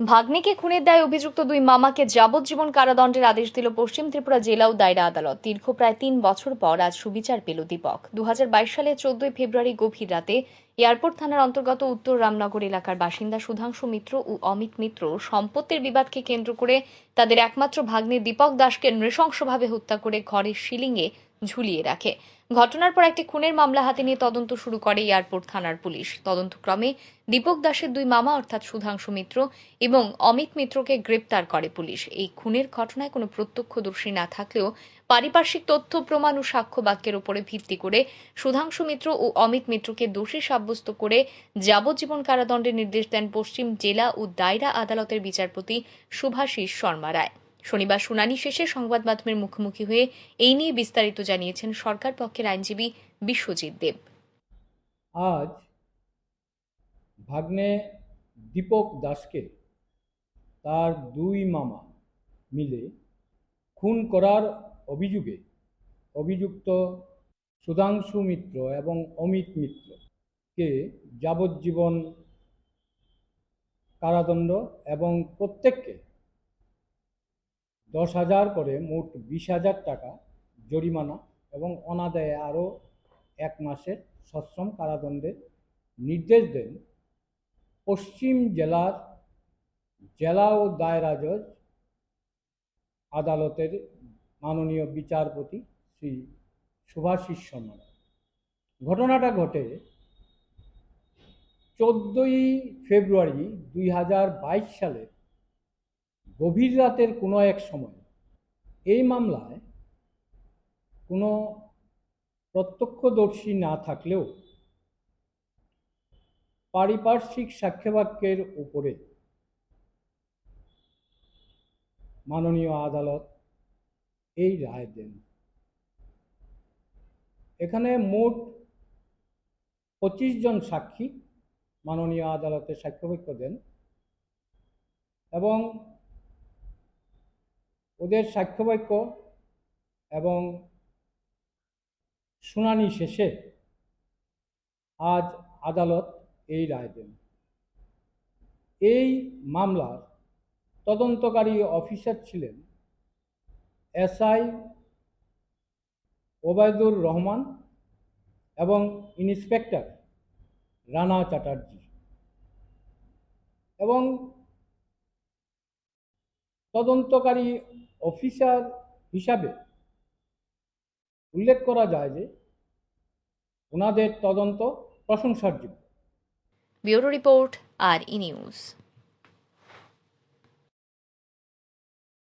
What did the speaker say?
ভাগ্নিকে খুনের দায়ে অভিযুক্ত দুই মামাকে যাবজ্জীবন কারাদণ্ডের আদেশ দিল পশ্চিম ত্রিপুরা জেলা ও দায়রা আদালত। দীর্ঘ প্রায় তিন বছর পর আজ সুবিচার পেল দীপক। দুহাজার বাইশ সালে চোদ্দই ফেব্রুয়ারি গভীর রাতে এয়ারপোর্ট থানার অন্তর্গত উত্তর রামনগর এলাকার বাসিন্দা সুধাংশু মিত্র ও অমিত মিত্র সম্পত্তির বিবাদকে কেন্দ্র করে তাদের একমাত্র ভাগ্নে দীপক দাসকে নৃশংসভাবে হত্যা করে ঘরের সিলিংয়ে ঝুলিয়ে রাখে। ঘটনার পর একটি খুনের মামলা হাতে নিয়ে তদন্ত শুরু করে এয়ারপোর্ট থানার পুলিশ। তদন্তক্রমে দীপক দাসের দুই মামা অর্থাৎ সুধাংশু মিত্র এবং অমিত মিত্রকে গ্রেপ্তার করে পুলিশ। এই খুনের ঘটনায় কোনো প্রত্যক্ষদর্শী না থাকলেও পারিপার্শ্বিক তথ্য, প্রমাণ ও সাক্ষ্য বাক্যের উপরে ভিত্তি করে সুধাংশু মিত্র ও অমিত মিত্রকে দোষী সাব্যস্ত করে যাবজ্জীবন কারাদণ্ডের নির্দেশ দেন পশ্চিম জেলা ও দায়রা আদালতের বিচারপতি শুভাশিস শর্মা রায়। শনিবার শুনানি শেষে সংবাদ মাধ্যমের মুখোমুখি হয়ে এই নিয়ে বিস্তারিত জানিয়েছেন সরকার পক্ষের আইনজীবী বিশ্বজিৎ দেব। আজ ভাগ্নে দীপক দাসকে তার দুই মামা মিলে খুন করার অভিযোগে অভিযুক্ত সুধাংশু মিত্র এবং অমিত মিত্রকে যাবজ্জীবন কারাদণ্ড এবং প্রত্যেককে দশ হাজার করে মোট বিশ হাজার টাকা জরিমানা এবং অনাদায়ে আরও এক মাসের সশ্রম কারাদণ্ডের নির্দেশ দেন পশ্চিম জেলার জেলা ও দায়রা জজ আদালতের মাননীয় বিচারপতি শ্রী সুভাষিস শর্মা। ঘটনাটা ঘটে চোদ্দোই ফেব্রুয়ারি দুই হাজার বাইশ সালে গভীর রাতের কোনো এক সময় এই মামলায় কোনো প্রত্যক্ষদর্শী না থাকলেও পারিপার্শ্বিক সাক্ষ্যবাক্যের উপরে মাননীয় আদালত এই রায় দেন। এখানে মোট পঁচিশ জন সাক্ষী মাননীয় আদালতে সাক্ষ্যবাক্য দেন এবং ওদের সাক্ষ্যবাক্য এবং শুনানি শেষে আজ আদালত এই রায় দেন। এই মামলার তদন্তকারী অফিসার ছিলেন এসআই ওবায়দুর রহমান এবং ইন্সপেক্টর রানা চ্যাটার্জি এবং তদন্তকারী অফিসার হিসাবে উল্লেখ করা যায় যে ওনাদের তদন্ত প্রশংসার যোগ্য ব্যুরো রিপোর্ট আর ই নিউজ।